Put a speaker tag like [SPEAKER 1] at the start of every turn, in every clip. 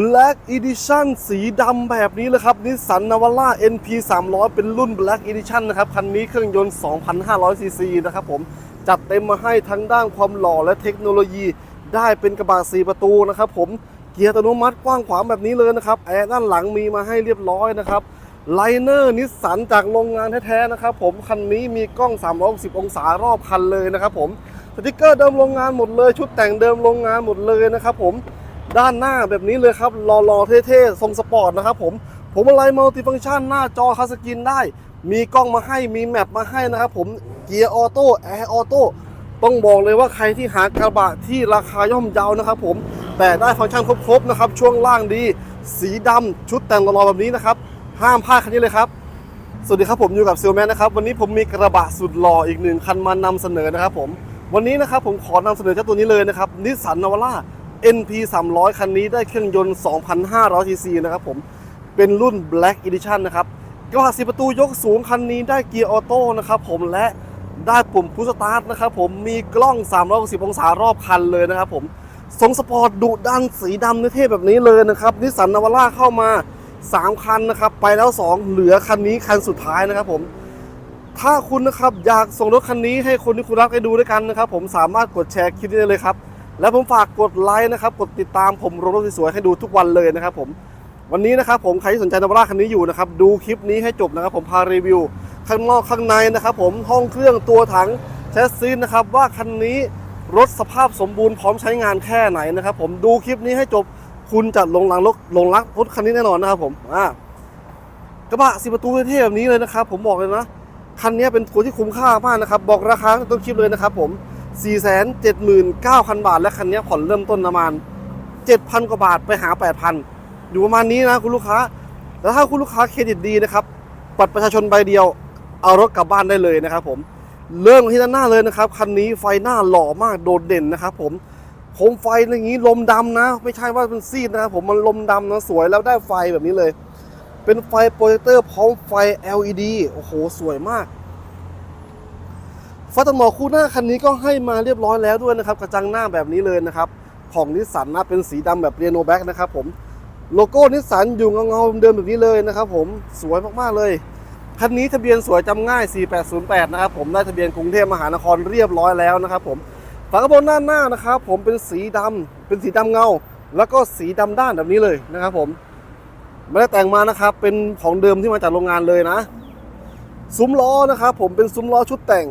[SPEAKER 1] Black Edition สีดำแบบนี้เลยครับนิสสันนาวาร่า NP 300 เป็นรุ่น Black Edition นะครับ คันนี้เครื่องยนต์ 2,500 ซีซีนะครับผม จัดเต็มมาให้ทั้งด้านความหล่อและเทคโนโลยีได้เป็นกระบะ4ประตูนะครับผม เกียร์อัตโนมัติกว้างขวางแบบนี้เลยนะครับ แอร์ด้านหลังมีมาให้เรียบร้อยนะครับไลเนอร์นิสสันจากโรงงานแท้ๆนะครับผม คันนี้มีกล้อง 360 องศารอบคันเลยนะครับผมสติกเกอร์เดิมโรงงานหมดเลย ชุดแต่งเดิมโรงงานหมดเลยนะครับผม ด้านหน้าแบบนี้เลยครับหล่อๆเท่ๆทรงสปอร์ตนะครับผมผมอะไรมัลติฟังก์ชันหน้าจอคัสสกรีนได้ มีกล้องมาให้มีแมปมาให้นะครับผมเกียร์ออโต้แอร์ออโต้ต้องบอกเลยว่าใครที่หากระบะที่ราคาย่อมเยานะครับผมแต่ได้ฟังก์ชันครบๆนะครับช่วงล่างดี สีดำชุดแต่งหล่อๆแบบนี้นะครับห้ามพลาดคันนี้เลยครับสวัสดีครับผมอยู่กับซิลแมนนะครับวันนี้ผมมีกระบะสุดหล่ออีกหนึ่งคันมานำเสนอนะครับผมวันนี้นะครับผมขอนำเสนอเจ้าตัวนี้เลยนะครับนิสสันนาวาร่า NP 300 คันนี้ได้เครื่องยนต์ 2,500ซีซีนะครับผม เป็นรุ่น Black Edition นะครับกระบะสีประตูยกสูงคันนี้ได้เกียร์ออโต้นะครับผมและได้ปุ่มพุชสตาร์ทนะครับผมมีกล้อง 360 องศารอบคันเลยนะครับผมทรงสปอร์ตดุดันสีดำเท่แบบนี้เลยนะครับนิสสันนาวาร่าเข้ามา 3 คันนะครับ ไปแล้ว 2 เหลือคันนี้คันสุดท้ายนะครับผมถ้าคุณนะครับอยากส่งรถคันนี้ให้คนที่คุณรักได้ดูด้วยกันนะครับผมสามารถกดแชร์คลิปนี้ได้เลยครับ และผมฝากกดไลค์นะครับ กดติดตามผมรถรถสวยๆให้ดูทุกวันเลยนะครับผมวันนี้นะครับผมใครที่สนใจนาวาร่าคันนี้อยู่นะครับดูคลิปนี้ให้จบนะครับ ผมพารีวิว ข้างนอกข้างในนะครับผมห้องเครื่องตัวถังแชสซีนะครับว่าคันนี้รถสภาพสมบูรณ์พร้อมใช้งานแค่ไหนนะครับผมดูคลิปนี้ให้จบคุณจะหลงรังรถหลงรักรถคันนี้แน่นอนนะครับผมอ่ากระบะสีประตูเท่ๆแบบนี้เลยนะครับผมบอกเลยนะคันนี้เป็นตัวที่คุ้มค่ามากนะครับบอกราคาตั้งแต่ต้นคลิปเลยนะครับผม 479,000 บาท และคันนี้ผ่อนเริ่มต้นประมาณ 7,000 กว่าบาทไปหา 8,000 อยู่ประมาณนี้นะคุณลูกค้า แล้วถ้าคุณลูกค้าเครดิตดีนะครับบัตรประชาชนใบเดียว เอารถกลับบ้านได้เลยนะครับผมเริ่มที่ด้านหน้าเลยนะครับคันนี้ไฟหน้าหล่อมากโดดเด่นนะครับผมโคมไฟอย่างนี้ลมดำนะ ไม่ใช่ว่าเป็นซีดนะครับผมมันลมดำนะสวยแล้วได้ไฟแบบนี้เลย เป็นไฟโปรเจคเตอร์พร้อมไฟ LED โอ้โห สวยมาก ฟตัดหมอคู่หน้าคันนี้ก็ให้มาเรียบร้อยแล้วด้วยนะครับ กระจังหน้าแบบนี้เลยนะครับ ของนิสสันนะเป็นสีดำแบบเรโนแบ็กนะครับผมโลโก้นิสสันอยู่เงาๆเดิมแบบนี้เลยนะครับผมสวยมากๆเลยคันนี้ทะเบียนสวยจำง่าย 4808 นะครับผมได้ทะเบียนกรุงเทพมหานครเรียบร้อยแล้วนะครับผมฝากระโปรงด้านหน้านะครับผมเป็นสีดำเป็นสีดำเงา แล้วก็สีดำด้านแบบนี้เลยนะครับผมไม่ได้แต่งมานะครับ เป็นของเดิมที่มาจากโรงงานเลยนะ ซุ้มล้อนะครับผมเป็นซุ้มล้อชุดแต่ง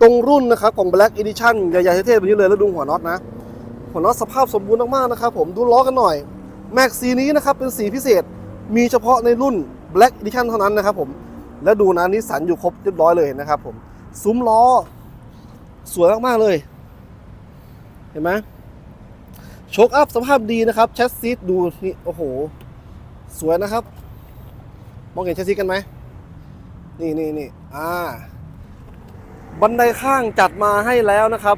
[SPEAKER 1] ตรงรุ่นนะครับของ Black Edition ใหญ่ๆเท่ๆแบบนี้เลยแล้วดูหัวน็อตนะ หัวน็อตสภาพสมบูรณ์มากๆนะครับผมดูล้อกันหน่อยแม็กสีนี้นะครับเป็นสีพิเศษมีเฉพาะในรุ่น Black Edition เท่านั้นนะครับผมแล้วดูนะนิสสันอยู่ครบเรียบร้อยเลยนะครับผมซุ้มล้อ สวยมากๆเลย เห็นไหมโชคอัพสภาพดีนะครับแชสซีดดูนี่โอ้โห สวยนะครับ มองเห็นแชสซีกันไหมนี่นี่นี่อ่า บันไดข้างจัดมาให้แล้วนะครับ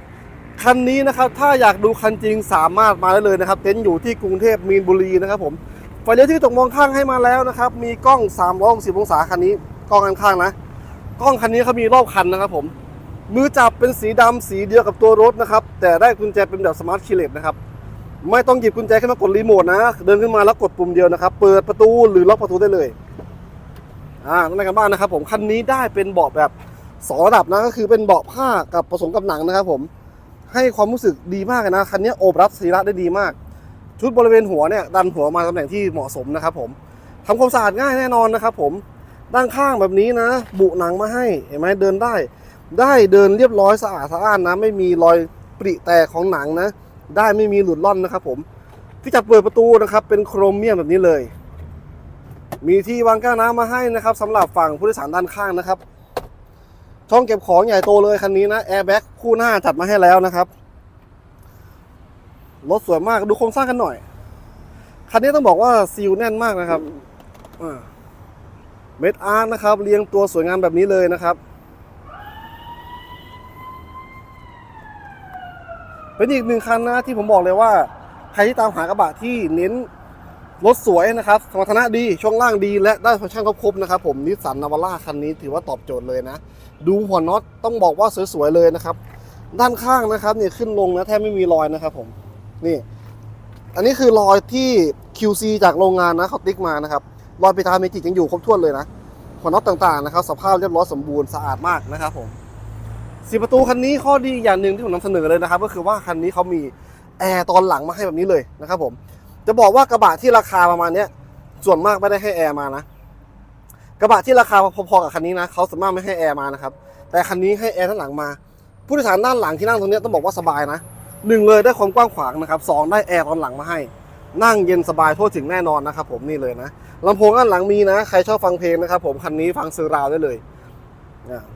[SPEAKER 1] คันนี้นะครับถ้าอยากดูคันจริงสามารถมาได้เลยนะครับ เต็นท์อยู่ที่กรุงเทพมีนบุรีนะครับผมไฟเลี้ยวที่ตกมองข้างให้มาแล้วนะครับ มีกล้อง360องศาคันนี้กล้องข้างๆนะ กล้องคันนี้เขามีรอบคันนะครับผม มือจับเป็นสีดำสีเดียวกับตัวรถนะครับ แต่ได้กุญแจเป็นแบบสมาร์ทคีเลสนะครับ ไม่ต้องหยิบกุญแจขึ้นมากดรีโมทนะ เดินขึ้นมาแล้วกดปุ่มเดียวนะครับ เปิดประตูหรือล็อกประตูได้เลย อ่านั่นในกันบ้านนะครับผม คันนี้ได้เป็นเบาะแบบ สองระดับนะก็คือเป็นเบาะผ้ากับผสมกับหนังนะครับผมให้ความรู้สึกดีมากนะคันนี้โอบรับสีระได้ดีมาก ชุดบริเวณหัวเนี่ยดันหัวมาตำแหน่งที่เหมาะสมนะครับผมทำความสะอาดง่ายแน่นอนนะครับผมด้านข้างแบบนี้นะ บุหนังมาให้เห็นไหมเดินได้ ได้เดินเรียบร้อยสะอาดสะอ้านนะ ไม่มีรอยปริแตกของหนังนะ ได้ไม่มีหลุดล่อนนะครับผมที่จับเปิดประตูนะครับเป็นโครเมียมแบบนี้เลย มีที่วางก้วน้ำมาให้นะครับสำหรับฝั่งผู้โดยสารด้านข้างนะครับ ช่องเก็บของใหญ่โตเลยคันนี้นะแอร์แบ็กคู่หน้าจัดมาให้แล้วนะครับ รถสวยมากดูโครงสร้างกันหน่อย คันนี้ต้องบอกว่าซีลแน่นมากนะครับเม็ดอาร์นะครับ เรียงตัวสวยงามแบบนี้เลยนะครับ เป็นอีกหนึ่งคันนะที่ผมบอกเลยว่า ใครที่ตามหากระบะที่เน้น รถสวยนะครับ สมรรถนะดี ช่วงล่างดี และได้ฟังก์ชันครบๆนะครับผมนิสสันนาวาร่าคันนี้ถือว่าตอบโจทย์เลยนะ ดูหัวน็อตต้องบอกว่าสวยๆเลยนะครับ ด้านข้างนะครับเนี่ยขึ้นลงนะแทบไม่มีรอยนะครับผมนี่ อันนี้คือรอยที่ QC จากโรงงานนะเขาติ๊กมานะครับรอยไปทาเมจิกยังอยู่ครบถ้วนเลยนะหัวน็อตต่างๆนะครับ สภาพเรียบร้อยสมบูรณ์สะอาดมากนะครับผมสีประตูคันนี้ข้อดีอย่างหนึ่งที่ผมนำเสนอเลยนะครับ ก็คือว่าคันนี้เขามีแอร์ตอนหลังมาให้แบบนี้เลยนะครับผม จะบอกว่ากระบะที่ราคาประมาณเนี้ย ส่วนมากไม่ได้ให้แอร์มานะกระบะที่ราคาพอๆกับคันนี้นะเขาสามารถไม่ให้แอร์มานะครับแต่คันนี้ให้แอร์ด้านหลังมา ผู้โดยสารด้านหลังที่นั่งตรงนี้ต้องบอกว่าสบายนะหนึ่งเลยได้ความกว้างขวางนะครับสองได้แอร์ตอนหลังมาให้ นั่งเย็นสบายทั่วถึงแน่นอนนะครับผมนี่เลยนะลำโพงด้านหลังมีนะ ใครชอบฟังเพลงนะครับผมคันนี้ฟังซื้อราวได้เลย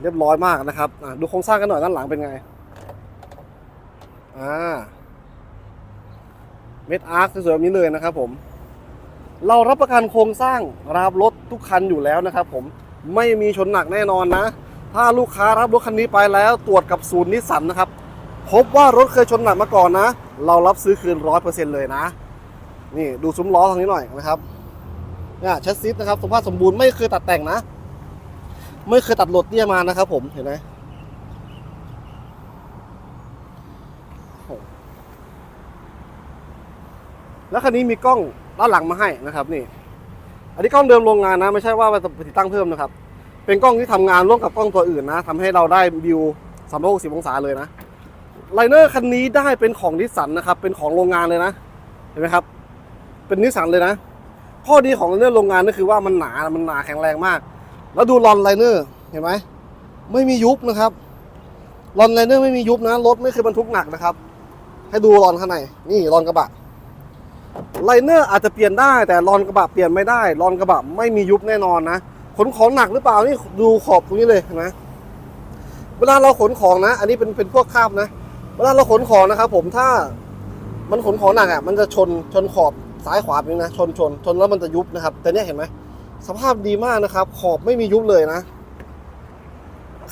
[SPEAKER 1] เรียบร้อยมากนะครับดูโครงสร้างกันหน่อยด้านหลังเป็นไงอ่า เม็ดอาร์คสวยๆแบบนี้เลยนะครับผม เรารับประกันโครงสร้างรับรถทุกคันอยู่แล้วนะครับผมไม่มีชนหนักแน่นอนนะ ถ้าลูกค้ารับรถคันนี้ไปแล้วตรวจกับศูนย์นิสสันนะครับ พบว่ารถเคยชนหนักมาก่อนนะ เรารับซื้อคืนร้อยเปอร์เซ็นต์เลยนะ นี่ดูซุ้มล้อทางนี้หน่อยนะครับเนี่ยแชสซิสนะครับสภาพสมบูรณ์ไม่เคยตัดแต่งนะ ไม่เคยตัดหลดเตี้ยมานะครับผมเห็นไหมโอ้โห แล้วคันนี้มีกล้องด้านหลังมาให้นะครับนี่ อันนี้กล้องเดิมโรงงานนะ ไม่ใช่ว่าไปติดตั้งเพิ่มนะครับ เป็นกล้องที่ทำงานร่วมกับกล้องตัวอื่นนะทำให้เราได้วิว360องศาเลยนะไลเนอร์คันนี้ได้เป็นของนิสสันนะครับ เป็นของโรงงานเลยนะ เห็นไหมครับ เป็นนิสสันเลยนะ ข้อดีของไลเนอร์โรงงานก็คือว่ามันหนา มันหนาแข็งแรงมาก แล้วดูลอนไลเนอร์ เห็นไหม ไม่มียุบนะครับ ลอนไลเนอร์ไม่มียุบนะ รถไม่เคยบรรทุกหนักนะครับ ให้ดูลอนข้างใน นี่ลอนกระบะ ไลเนอร์อาจจะเปลี่ยนได้ แต่ลอนกระบะเปลี่ยนไม่ได้ลอนกระบะไม่มียุบแน่นอนนะขนของหนักหรือเปล่านี่ดูขอบตรงนี้เลยเห็นไหมเวลาเราขนของนะ อันนี้เป็นเป็นพวกคาบนะ เวลาเราขนของนะครับผมถ้ามันขนของหนักอะมันจะชนชนขอบซ้ายขวาแบบนี้นะ ชนชนชนแล้วมันจะยุบนะครับ แต่เนี้ยเห็นไหมสภาพดีมากนะครับ ขอบไม่มียุบเลยนะ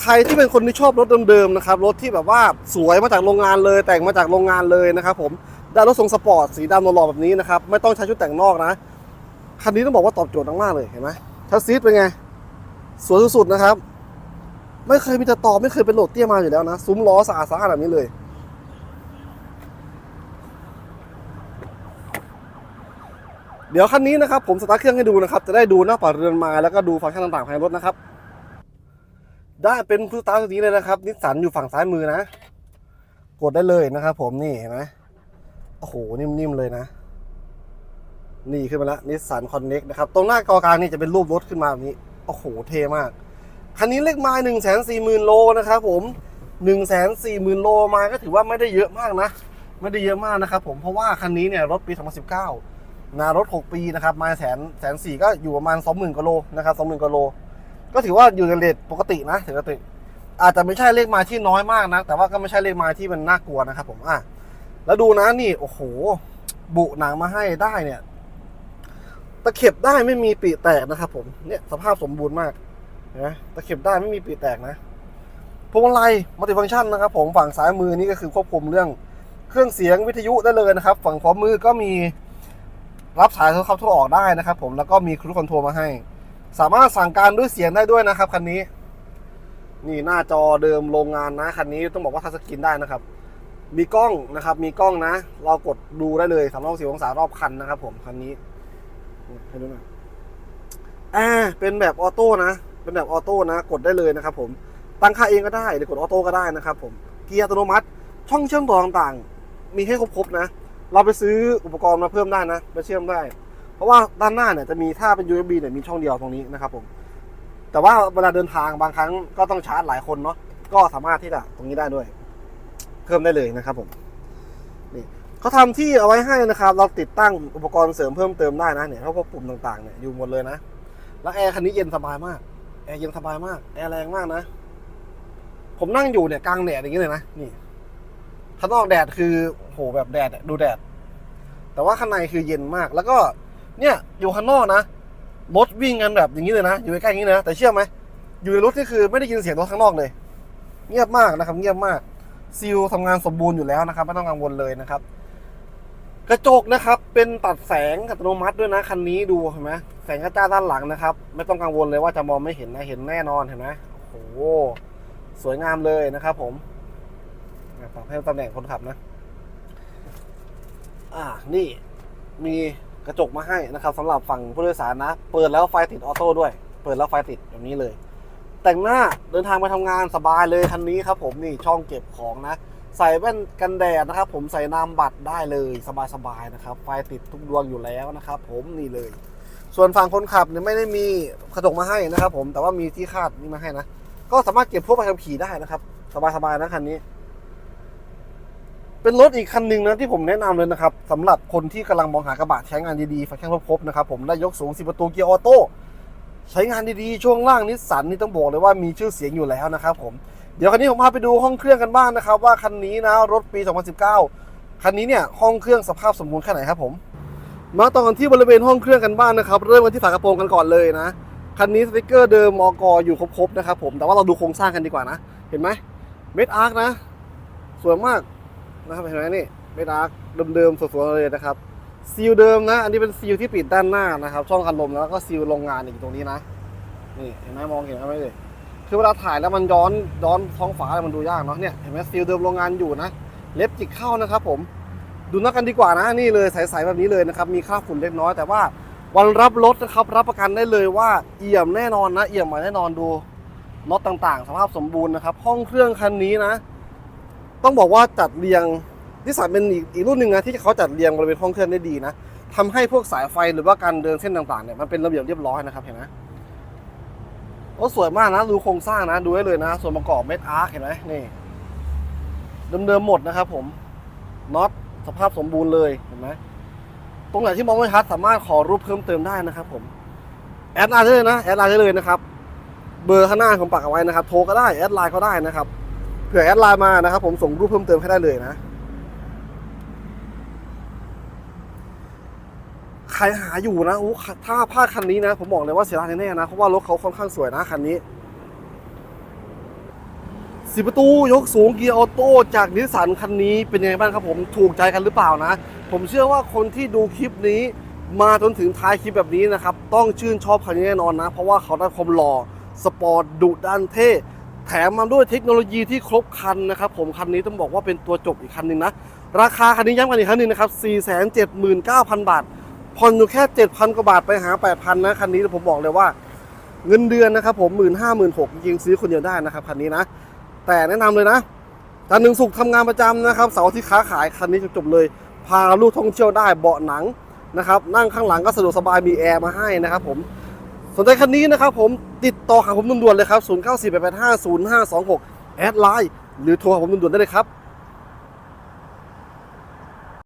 [SPEAKER 1] ใครที่เป็นคนที่ชอบรถเดิมๆนะครับ รถที่แบบว่าสวยมาจากโรงงานเลย แต่งมาจากโรงงานเลยนะครับ ผม ได้รถทรงสปอร์ตสีดำหล่อๆแบบนี้นะครับ ไม่ต้องใช้ชุดแต่งนอกนะ คันนี้ต้องบอกว่าตอบโจทย์มากๆเลย เห็นไหมทัสซีทเป็นไง สวยสุดๆนะครับ ไม่เคยมีแต่ตอไม่เคยเป็นโหลดเตี้ยมาอยู่แล้วนะ ซุ้มล้อสะอาดสะอาดแบบนี้เลย เดี๋ยวคันนี้นะครับ ผมสตาร์ทเครื่องให้ดูนะครับ จะได้ดูหน้าปัดเรือนมาแล้วก็ดูฟังก์ชันต่างๆภายในรถนะครับ ได้เป็นผู้สตาร์ทตัวนี้เลยนะครับนิสสันอยู่ฝั่งซ้ายมือนะ กดได้เลยนะครับ ผมนี่เห็นไหม อ้โห นิ่มๆเลยนะ นี่ขึ้นมาแล้วนิสสันคอนเน็กนะครับ ตรงหน้ากอกลางนี่จะเป็นรูปรถขึ้นมาแบบนี้ โอ้โห เท่มาก คันนี้เลขไม้หนึ่งแสนสี่หมื่นโลนะครับผมหนึ่งแสนสี่หมื่นโลมาก็ถือว่าไม่ได้เยอะมากนะ ไม่ได้เยอะมากนะครับผมเพราะว่าคันนี้เนี่ยรถปี 2019นารถ 6 ปีนะครับมาแสนแสนสี่ก็อยู่ประมาณ 20,000กโลนะครับ20,000กโล ก็ถือว่าอยู่ในเรทปกตินะถือปกติอาจจะไม่ใช่เลขไมาที่น้อยมากนะ แต่ว่าก็ไม่ใช่เลขไมาที่มันน่ากลัวนะครับผมอะ แล้วดูนะนี่ โอ้โห บุหนังมาให้ได้เนี่ย ตะเข็บได้ไม่มีปีแตกนะครับผม เนี่ยสภาพสมบูรณ์มากนะตะเข็บได้ไม่มีปีแตกนะพวงมาลัยมัลติฟังก์ชันนะครับ ผมฝั่งซ้ายมือนี่ก็คือควบคุมเรื่องเครื่องเสียงวิทยุได้เลยนะครับ ฝั่งขวามือก็มีรับสายโทรเข้าโทรออกได้นะครับผมแล้วก็มีครูคอนโทรลมาให้ สามารถสั่งการด้วยเสียงได้ด้วยนะครับคันนี้ นี่หน้าจอเดิมโรงงานนะคันนี้ต้องบอกว่าทัชสกรีนได้นะครับ มีกล้องนะครับ มีกล้องนะ เรากดดูได้เลยสามร้อยสิบองศารอบคันนะครับ ผมคันนี้ให้ดูหน่อยอ่าเป็นแบบออโต้นะ เป็นแบบออโต้นะ กดได้เลยนะครับ ผม ตั้งค่าเองก็ได้หรือกดออโต้ก็ได้นะครับผม เกียร์อัตโนมัติ ช่องเชื่อมต่อต่างๆ มีให้ครบๆนะ เราไปซื้ออุปกรณ์มาเพิ่มได้นะมาเชื่อมได้ เพราะว่าด้านหน้าเนี่ยจะมีถ้าเป็น USB เนี่ยมีช่องเดียวตรงนี้นะครับ ผม แต่ว่าเวลาเดินทางบางครั้งก็ต้องชาร์จหลายคนเนาะ ก็สามารถที่จะตรงนี้ได้ด้วย เพิ่มได้เลยนะครับผมนี่เขาทำที่เอาไว้ให้นะครับ เราติดตั้งอุปกรณ์เสริมเพิ่มเติมได้นะเนี่ยเขาพวกปุ่มต่างๆเนี่ยอยู่หมดเลยนะ แล้วแอร์คันนี้เย็นสบายมากแอร์เย็นสบายมากแอร์แรงมากนะ ผมนั่งอยู่เนี่ยกลางแดดอย่างนี้เลยนะนี่ข้างนอกแดดคือโหแบบแดดดูแดด แต่ว่าข้างในคือเย็นมาก แล้วก็เนี่ยอยู่ข้างนอกนะรถวิ่งกันแบบอย่างนี้เลยนะ อยู่ใกล้ๆอย่างนี้นะแต่เชื่อไหมอยู่ในรถนี่คือไม่ได้ยินเสียงรถข้างนอกเลย เงียบมากนะครับ เงียบมาก ซีลทำงานสมบูรณ์อยู่แล้วนะครับ ไม่ต้องกังวลเลยนะครับ กระจกนะครับ เป็นตัดแสงอัตโนมัติด้วยนะคันนี้ดูเห็นไหมแสงกระจ้าด้านหลังนะครับ ไม่ต้องกังวลเลยว่าจะมองไม่เห็นนะเห็นแน่นอนเห็นไหมโอ้โหสวยงามเลยนะครับ ผมอะปรับให้ตำแหน่งคนขับนะ อ่านี่มีกระจกมาให้นะครับสำหรับฝั่งผู้โดยสารนะ เปิดแล้วไฟติดออโต้ด้วย เปิดแล้วไฟติดแบบนี้เลย แต่งหน้าเดินทางไปทำงานสบายเลยคันนี้ครับผมนี่ช่องเก็บของนะ ใส่แว่นกันแดดนะครับ ผมใส่นามบัตรได้เลยสบายๆนะครับ ไฟติดทุกดวงอยู่แล้วนะครับ ผมนี่เลย ส่วนฝั่งคนขับเนี่ยไม่ได้มีกระจกมาให้นะครับ ผมแต่ว่ามีที่คาดนี่มาให้นะก็สามารถเก็บพวกใบขับขี่ได้นะครับ สบายๆนะคันนี้ เป็นรถอีกคันหนึ่งนะที่ผมแนะนำเลยนะครับสำหรับคนที่กำลังมองหากระบะใช้งานดีๆฟแข้งครบๆนะครับผมได้ยกสูง10ประตูเกียร์ออโต้ ใช้งานดีๆ ช่วงล่างนิสสันนี่ต้องบอกเลยว่ามีชื่อเสียงอยู่แล้วนะครับผม เดี๋ยวคันนี้ผมพาไปดูห้องเครื่องกันบ้างนะครับ ว่าคันนี้นะรถปี 2019 คันนี้เนี่ยห้องเครื่องสภาพสมบูรณ์แค่ไหนครับผม มาต่อกันที่บริเวณห้องเครื่องกันบ้างนะครับ เริ่มกันที่ฝากระโปรงกันก่อนเลยนะ คันนี้สติกเกอร์เดิมมอกอยู่ครบๆนะครับผม แต่ว่าเราดูโครงสร้างกันดีกว่านะ เห็นไหมเม็ดอาร์คนะ สวยมากนะครับเห็นไหมนี่ไม่ดาร์กเดิมๆสวยๆเลยนะครับ ซีลเดิมนะ อันนี้เป็นซีลที่ปิดด้านหน้านะครับ ช่องกันลมแล้วก็ซีลโรงงานอีกตรงนี้นะ นี่เห็นไหมมองเห็นไหมเลยคือเวลาถ่ายแล้วมันย้อนย้อนท้องฟ้ามันดูยากเนาะเนี่ยเห็นไหมซีลเดิมโรงงานอยู่นะ เล็บจิกเข้านะครับ ผม ดูนักกันดีกว่านะ นี่เลยใสๆแบบนี้เลยนะครับ มีค่าฝุ่นเล็กน้อยแต่ว่าวันรับรถนะครับ รับประกันได้เลยว่าเอี่ยมแน่นอนนะ เอี่ยมม่แน่นอนดูน็อตต่างๆ สภาพสมบูรณ์นะครับ ห้องเครื่องคันนี้นะ ต้องบอกว่าจัดเรียง นิสสันเป็นอีกอีกรุ่นหนึ่งนะที่เขาจัดเรียงบริเวณห้องเครื่องได้ดีนะทำให้พวกสายไฟหรือว่าการเดินเส้นต่างๆเนี่ยมันเป็นระเบียบเรียบร้อยนะครับเห็นไหมโอ้สวยมากนะดูโครงสร้างนะดูได้เลยนะ ส่วนประกอบเม็ดอาร์คเห็นไหมนี่เดิมๆหมดนะครับผมน็อตสภาพสมบูรณ์เลยเห็นไหมตรงไหนที่มองไม่ชัดสามารถขอรูปเพิ่มเติมได้นะครับผมแอดไลน์ได้เลยนะแอดไลน์ได้เลยนะครับ เบอร์ข้างหน้าผมปักเอาไว้นะครับ โทรก็ได้แอดไลน์ก็ได้นะครับเผื่อแอดไลน์มานะครับผมส่งรูปเพิ่มเติมให้ได้เลยนะ ใครหาอยู่นะอู้ถ้าพลาดคันนี้นะ ผมบอกเลยว่าเสียดายแน่ๆนะ เพราะว่ารถเขาค่อนข้างสวยนะคันนี้สิประตูยกสูงเกียร์ออโต้จากนิสสันคันนี้เป็นยังไงบ้างครับผมถูกใจกันหรือเปล่านะ ผมเชื่อว่าคนที่ดูคลิปนี้ มาจนถึงท้ายคลิปแบบนี้นะครับ ต้องชื่นชอบคันนี้แน่นอนนะ เพราะว่าเขาได้ความหล่อสปอร์ตดุดันเท่ แถมมาด้วยเทคโนโลยีที่ครบครันนะครับผมคันนี้ต้องบอกว่าเป็นตัวจบอีกคันหนึ่งนะ ราคาคันนี้ย้ำกันอีกครั้งหนึ่งนะครับ 479,000 บาท ผ่อนอยู่แค่ 7,000 กว่าบาทไปหา 8,000 นะ คันนี้ผมบอกเลยว่า เงินเดือนนะครับผม1 5 0 0 0 0 6จริงซื้อคนเดียวได้นะครับคันนี้นะ แต่แนะนำเลยนะจันทร์ถึงสุกร์ทำงานประจำนะครับเสาร์อาที่ค้าขายคันนี้จบๆเลย พาลูกท่องเที่ยวได้เบาะหนังนะครับนั่งข้างหลังก็สะดวกสบายมีแอร์มาให้นะครับผมสนใจคันนี้นะครับผมติดต่อหาผมด่วนๆเลยครับ 0948850526 แอดไลน์หรือโทรหาผมด่วนๆได้เลยครับ